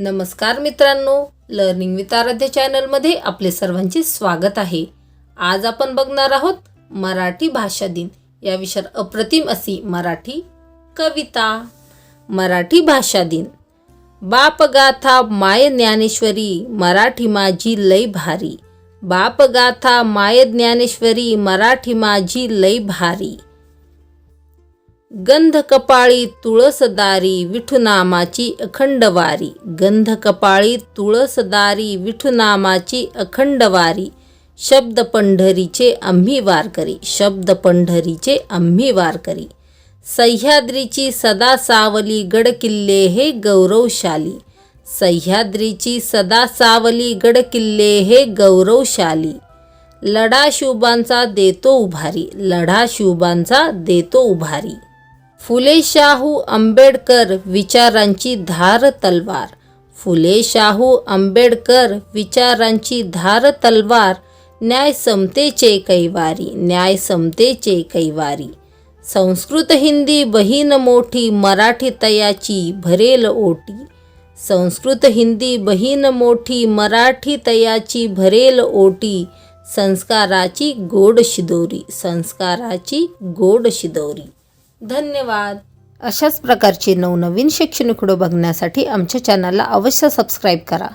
नमस्कार मित्रांनो learning with आराध्य चॅनलमध्ये आपले सर्वांचे स्वागत आहे. आज आपण बघणार आहोत मराठी भाषा दिन. या विषयावर अप्रतिम अशी मराठी कविता. मराठी भाषा दिन. बापगाथा माय ज्ञानेश्वरी मराठी माझी लय भारी. बापगाथा माय ज्ञानेश्वरी मराठी माझी लय भारी. गंध कपाळी तुळसदारी विठुनामाची अखंडवारी. गंध कपाळी तुळसदारी विठुनामाची अखंडवारी. शब्द पंढरीचे आम्ही वारकरी. शब्द पंढरीचे आम्ही वारकरी. सह्याद्रीची सदा सावली गडकिल्ले हे गौरवशाली. सह्याद्रीची सदा सावली गडकिल्ले हे गौरवशाली. लढा शिवबांचा देतो उभारी. लढा शिवबांचा देतो उभारी. फुले शाहू आंबेडकर विचारांची धार तलवार. फुले शाहू आंबेडकर विचारांची धार तलवार. न्याय समतेचे कैवारी न्याय समतेचे कैवारी. संस्कृत हिंदी बहीण मोठी मराठी तयाची भरेल ओटी. संस्कृत हिंदी बहीण मोठी मराठी तयाची भरेल ओटी. संस्काराची गोड शिदोरी संस्काराची गोड शिदोरी. धन्यवाद. अशाच प्रकारचे नवनवीन शैक्षणिक व्हिडिओ बघण्यासाठी आमच्या चॅनलला अवश्य सबस्क्राईब करा.